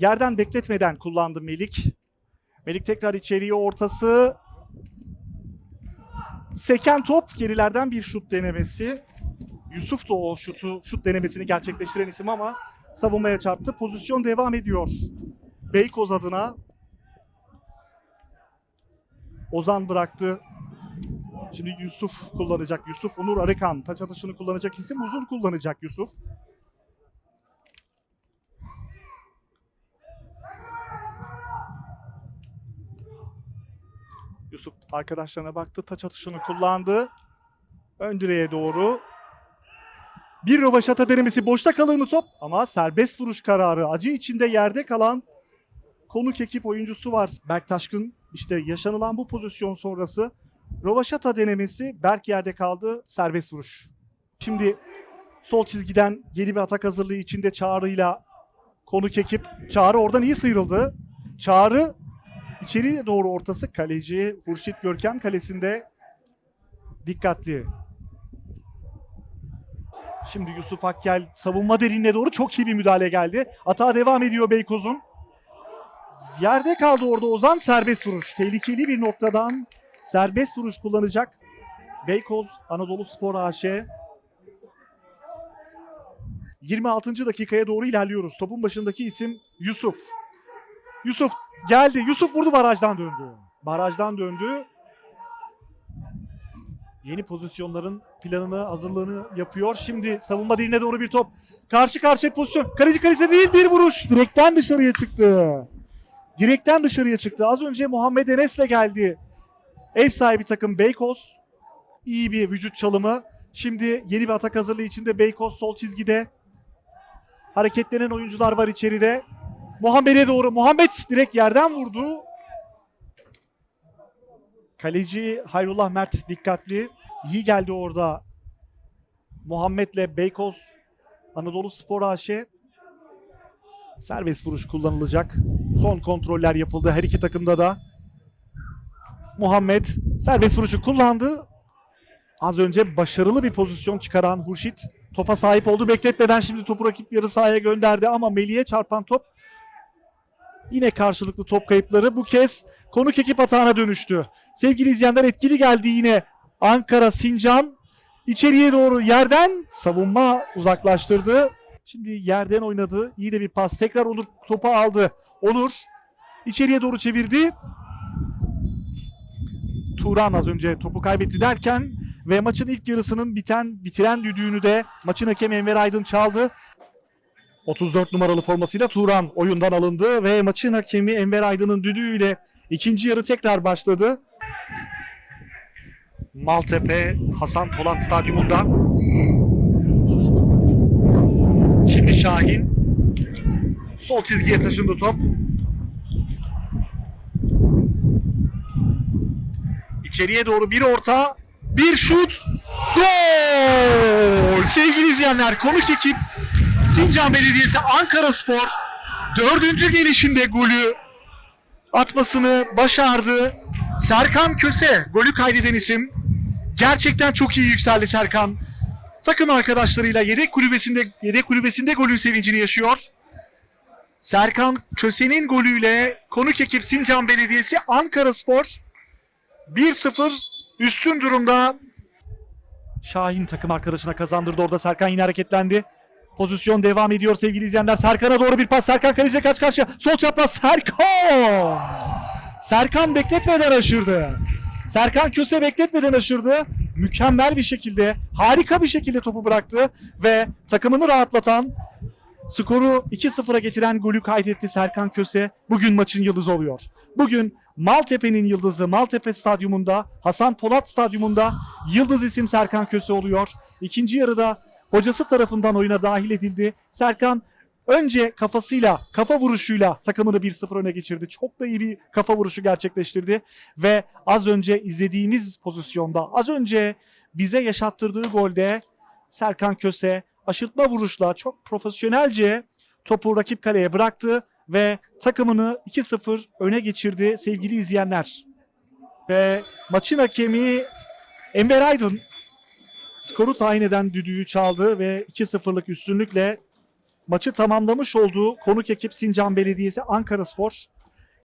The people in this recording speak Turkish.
Yerden bekletmeden kullandı Melik. Melik tekrar içeriye ortası. Seken top gerilerden bir şut denemesi. Yusuf da o şutu, şut denemesini gerçekleştiren isim ama savunmaya çarptı. Pozisyon devam ediyor. Beykoz adına Ozan bıraktı. Şimdi Yusuf kullanacak. Yusuf Onur Arıkan. Taç atışını kullanacak isim. Uzun kullanacak Yusuf. Yusuf arkadaşlarına baktı. Taç atışını kullandı. Ön direğe doğru. Bir rövaşata denemesi. Boşta kalır mı top? Ama serbest vuruş kararı. Acı içinde yerde kalan konuk ekip oyuncusu var. Berk Taşkın işte yaşanılan bu pozisyon sonrası rövaşata denemesi. Berk yerde kaldı. Serbest vuruş. Şimdi sol çizgiden yeni bir atak hazırlığı içinde Çağrı'yla konuk ekip. Çağrı oradan iyi sıyrıldı. Çağrı içeriye doğru ortası kaleci Hurşit Görkem kalesinde dikkatli. Şimdi Yusuf Akkel savunma derinliğine doğru çok iyi bir müdahale geldi. Atağa devam ediyor Beykoz'un. Yerde kaldı orada Ozan serbest vuruş. Tehlikeli bir noktadan serbest vuruş kullanacak. Beykoz Anadolu Spor AŞ. 26. dakikaya doğru ilerliyoruz. Topun başındaki isim Yusuf. Yusuf geldi. Yusuf vurdu barajdan döndü. Barajdan döndü. Yeni pozisyonların planını, hazırlığını yapıyor. Şimdi savunma diline doğru bir top. Karşı karşıya pozisyon. Kaleci kalesi değil bir vuruş. Direkten dışarıya çıktı. Direkten dışarıya çıktı. Az önce Muhammed Enes'le geldi. Ev sahibi takım Beykoz. İyi bir vücut çalımı. Şimdi yeni bir atak hazırlığı içinde Beykoz sol çizgide. Hareketlenen oyuncular var içeride. Muhammed'e doğru. Muhammed direkt yerden vurdu. Kaleci Hayrullah Mert dikkatli. İyi geldi orada. Muhammed'le Beykoz Anadolu Spor AŞ. Serbest vuruş kullanılacak. Son kontroller yapıldı her iki takımda da. Muhammed serbest vuruşu kullandı. Az önce başarılı bir pozisyon çıkaran Hurşit topa sahip oldu. Bekletmeden şimdi topu rakip yarı sahaya gönderdi ama Melih'e çarpan top Yine karşılıklı top kayıpları bu kez konuk ekip hatağına dönüştü. Sevgili izleyenler etkili geldi yine Ankara Sincan. içeriye doğru yerden savunma uzaklaştırdı. Şimdi yerden oynadı. İyi de bir pas. Tekrar Onur topu aldı. Onur içeriye doğru çevirdi. Turan az önce topu kaybetti derken ve maçın ilk yarısının biten bitiren düdüğünü de maçın hakemi Enver Aydın çaldı. 34 numaralı formasıyla Turan oyundan alındı ve maçın hakemi Enver Aydın'ın düdüğüyle ikinci yarı tekrar başladı. Maltepe Hasan Polat Stadyumunda. Şimdi Şahin sol çizgiye taşındı top. İçeriye doğru bir orta, bir şut, gol! Sevgili izleyenler, konuk ekip Sincan Belediyesi Ankara Spor dördüncü gelişinde golü atmasını başardı. Serkan Köse golü kaydeden isim. Gerçekten çok iyi yükseldi Serkan. Takım arkadaşlarıyla yedek kulübesinde yedek kulübesinde golün sevincini yaşıyor. Serkan Köse'nin golüyle konuk ekip Sincan Belediyesi Ankara Spor 1-0 üstün durumda. Şahin takım arkadaşına kazandırdı orada Serkan yine hareketlendi. Pozisyon devam ediyor sevgili izleyenler. Serkan'a doğru bir pas. Serkan kaleciyle kaç karşıya. Sol çapraz Serkan. Serkan bekletmeden aşırdı. Serkan Köse bekletmeden aşırdı. Mükemmel bir şekilde, harika bir şekilde topu bıraktı ve takımını rahatlatan, skoru 2-0'a getiren golü kaydetti Serkan Köse. Bugün maçın yıldızı oluyor. Bugün Maltepe'nin yıldızı Maltepe Stadyumunda, Hasan Polat Stadyumunda yıldız isim Serkan Köse oluyor. İkinci yarıda hocası tarafından oyuna dahil edildi. Serkan önce kafasıyla, kafa vuruşuyla takımını 1-0 öne geçirdi. Çok da iyi bir kafa vuruşu gerçekleştirdi. Ve az önce izlediğimiz pozisyonda, az önce bize yaşattırdığı golde Serkan Köse aşırtma vuruşla çok profesyonelce topu rakip kaleye bıraktı ve takımını 2-0 öne geçirdi sevgili izleyenler. Ve maçın hakemi Enver Aydın skoru tayin eden düdüğü çaldı ve 2-0'lık üstünlükle maçı tamamlamış olduğu konuk ekip Sincan Belediyesi Ankara Spor